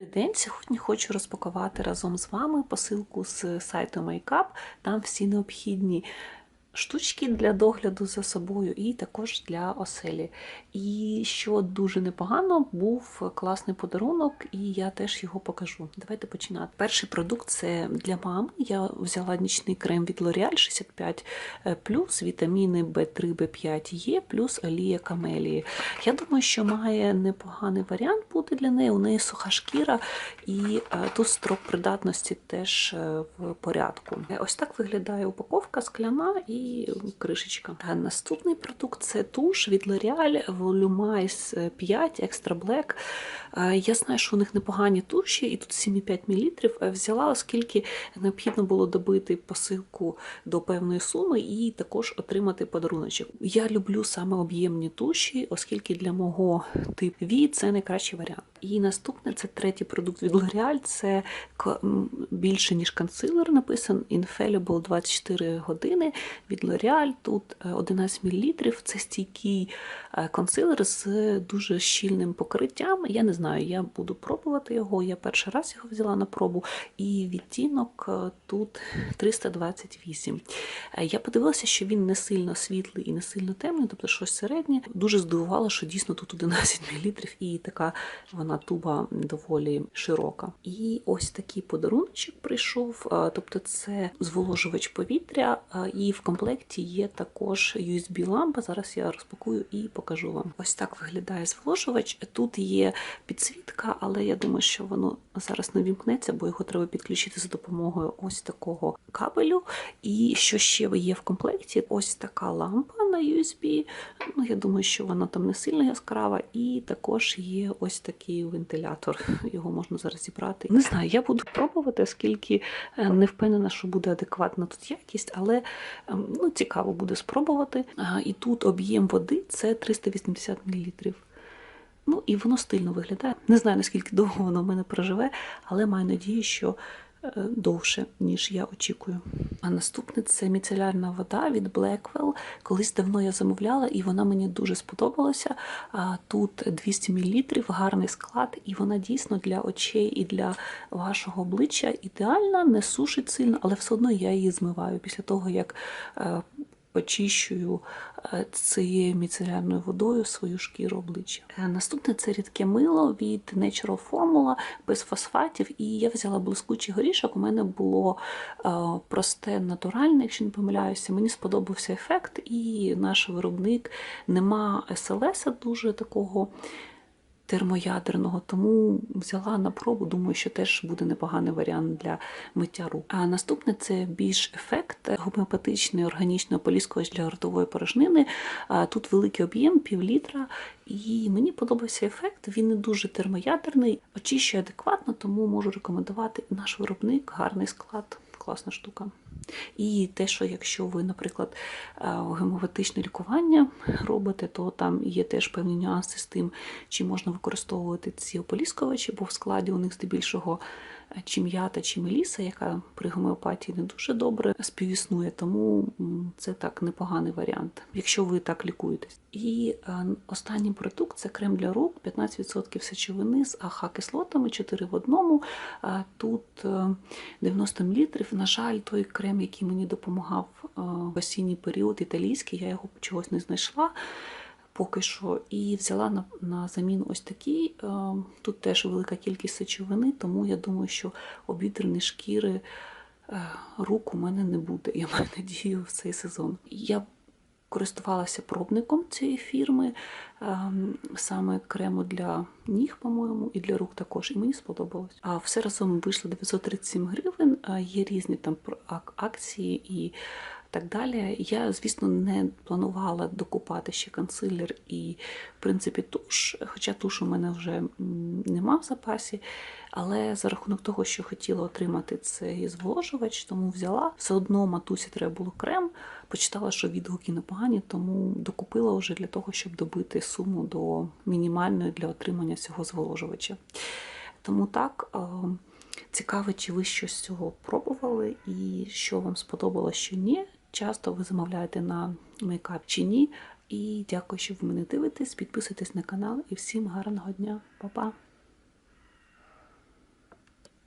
День сьогодні хочу розпакувати разом з вами посилку з сайту Makeup. Там всі необхідні штучки для догляду за собою і також для оселі. І що дуже непогано, був класний подарунок, і я теж його покажу. Давайте починати. Перший продукт це для мами. Я взяла нічний крем від L'Oreal 65 плюс вітаміни В3, В5 Е, плюс олія камелії. Я думаю, що має непоганий варіант бути для неї. У неї суха шкіра, і е, тут строк придатності теж е, в порядку. Ось так виглядає упаковка скляна і кришечка. А наступний продукт це туш від L'Oreal Volumize 5 Extra Black. Е, Я знаю, що у них непогані туші, і тут 7,5 мл. Взяла, оскільки необхідно було добити посилку до певної суми і також отримати подаруночок. Я люблю саме об'ємні туші, оскільки для мого типу вії це найкращий варіант. І наступне це третій продукт від L'Oreal. Це більше ніж консилер написан Infallible 24 години від L'Oreal. Тут е, 11 мл. Це стійкий е, консилер з дуже щільним покриттям. Я не знаю, я буду пробувати його. Я перший раз його взяла на пробу, і відтінок е, тут 328. Е, Я подивилася, що він не сильно світлий і не сильно темний, тобто щось середнє. Дуже здивувало, що дійсно тут 11 мл і така вона туба доволі широка. І ось такий подаруночок прийшов. е, Тобто, це зволожувач повітря, е, і в комплекті є також USB-лампа. Зараз я розпакую і покажу вам. Ось так виглядає зволожувач. Тут є підсвітка, але я думаю, що воно зараз не вімкнеться, бо його треба підключити за допомогою ось такого кабелю. І що ще є в комплекті? Ось така лампа на USB. Ну, я думаю, що вона там не сильно яскрава, і також є ось такий вентилятор. Його можна зараз зібрати. Не знаю, я буду пробувати, оскільки е, не впевнена, що буде адекватна тут якість, але ем, ну, цікаво буде спробувати. І тут об'єм води це 380 мл. Ну і воно стильно виглядає. Не знаю, наскільки довго воно в мене проживе, але маю надію, що е, довше, ніж я очікую. А наступне це міцелярна вода від Blackwell. Колись давно я замовляла, і вона мені дуже сподобалася. Тут 200 мл, гарний склад, і вона дійсно для очей і для вашого обличчя ідеальна, не сушить сильно, але все одно я її змиваю після того, як е, очищую е, цією міцелярною водою свою шкіру обличчя. Е, Наступне це рідке мило від Natural Formula без фосфатів. І я взяла блискучий горішок. У мене було е, просте натуральне, якщо не помиляюся. Мені сподобався ефект, і наш виробник нема СЛС дуже такого термоядерного, тому взяла на пробу. Думаю, що теж буде непоганий варіант для миття рук. А наступне це більш ефект гомеопатичний органічний ополіскувач для ротової порожнини. Тут великий об'єм, пів літра, і мені подобався ефект. Він не дуже термоядерний, очищує адекватно, тому можу рекомендувати наш виробник, гарний склад, класна штука. І те, що якщо ви, наприклад, е, гемоватичне лікування робите, то там є теж певні нюанси з тим, чи можна використовувати ці ополіскувачі, бо в складі у них здебільшого чи м'ята, чи меліса, яка при гомеопатії не дуже добре співіснує, тому це так непоганий варіант, якщо ви так лікуєтесь. І е, останній продукт це крем для рук, 15% сечовини з АХ-кислотами, 4 в одному. Тут е, 90 мл. На жаль, той крем, який мені допомагав е, в осінній період, італійський, я його чогось не знайшла. Поки що, і взяла на, на заміну ось такий. Е, Тут теж велика кількість сечовини, тому я думаю, що обідрані шкіри е, рук у мене не буде. Я маю надію в цей сезон. Я користувалася пробником цієї фірми, ем, саме крему для ніг, по-моєму, і для рук також. І мені сподобалось. А все разом вийшло 937 гривень. Є різні там акції і так далі. Я, звісно, не планувала докупати ще консилер і, в принципі, туш, хоча туш у мене вже нема в запасі. Але за рахунок того, що хотіла отримати цей зволожувач, тому взяла. Все одно матусі треба було крем. Почитала, що відгуки непогані, тому докупила вже для того, щоб добити суму до мінімальної для отримання цього зволожувача. Тому так. Цікаво, чи ви щось з цього пробували і що вам сподобалося, що ні. Часто ви замовляєте на мейкап чи ні. І дякую, що ви мене дивитесь. Підписуйтесь на канал і всім гарного дня. Па-па!